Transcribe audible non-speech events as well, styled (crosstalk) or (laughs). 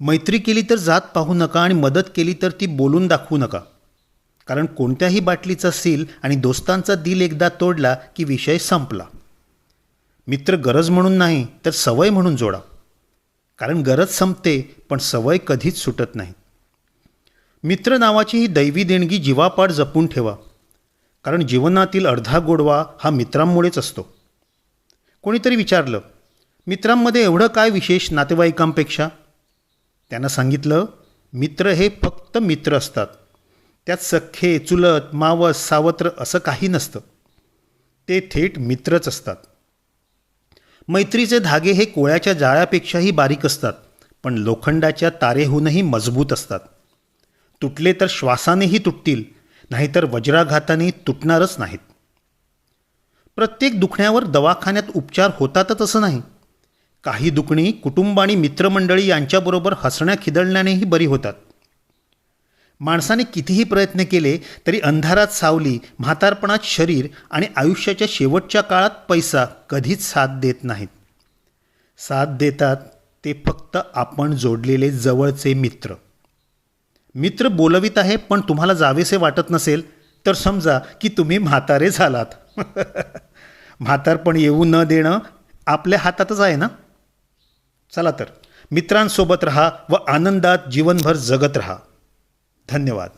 मैत्री केली तर जात पाहू नका आणि मदत केली तर ती बोलून दाखवू नका. कारण कोणत्याही बाटलीचा सील आणि दोस्तांचा दिल एकदा तोडला की विषय संपला. मित्र गरज म्हणून नाही तर सवय म्हणून जोडा. कारण गरज संपते पण सवय कधीच सुटत नाही. मित्र नावाची ही दैवी देणगी जीवापाड जपून ठेवा. कारण जीवनातील अर्धा गोडवा हा मित्रांमुळेच असतो. कोणीतरी विचारलं मित्रांमध्ये एवढं काय विशेष नातेवाईकांपेक्षा? त्यानं सांगितलं मित्र हे फक्त मित्र असतात. त्यात सख्खे चुलत मावस सावत्र असं काही नसतं. ते थेट मित्रच असतात. मैत्रीचे धागे हे कोळ्याच्या जाळ्यापेक्षाही बारीक असतात पण लोखंडाच्या तारेहूनही मजबूत असतात. तुटले तर श्वासानेही तुटतील नाहीतर वज्राघाताने तुटणारच नाहीत. प्रत्येक दुखण्यावर दवाखान्यात उपचार होतातच असं नाही. काही दुखणी कुटुंब आणि मित्रमंडळी यांच्याबरोबर हसण्या खिदळण्यानेही बरी होतात. माणसाने कितीही प्रयत्न केले तरी अंधारात सावली म्हातारपणात शरीर आणि आयुष्याच्या शेवटच्या काळात पैसा कधीच साथ देत नाहीत. साथ देतात ते फक्त आपण जोडलेले जवळचे मित्र. मित्र बोलवित आहे पण तुम्हाला जावेसे वाटत नसेल तर समजा की तुम्ही म्हातारे झालात. (laughs) म्हातारपण येऊ न देणं आपल्या हातातच आहे ना? चला तर. मित्रांसोबत रहा व आनंदात जीवनभर जगत रहा. धन्यवाद.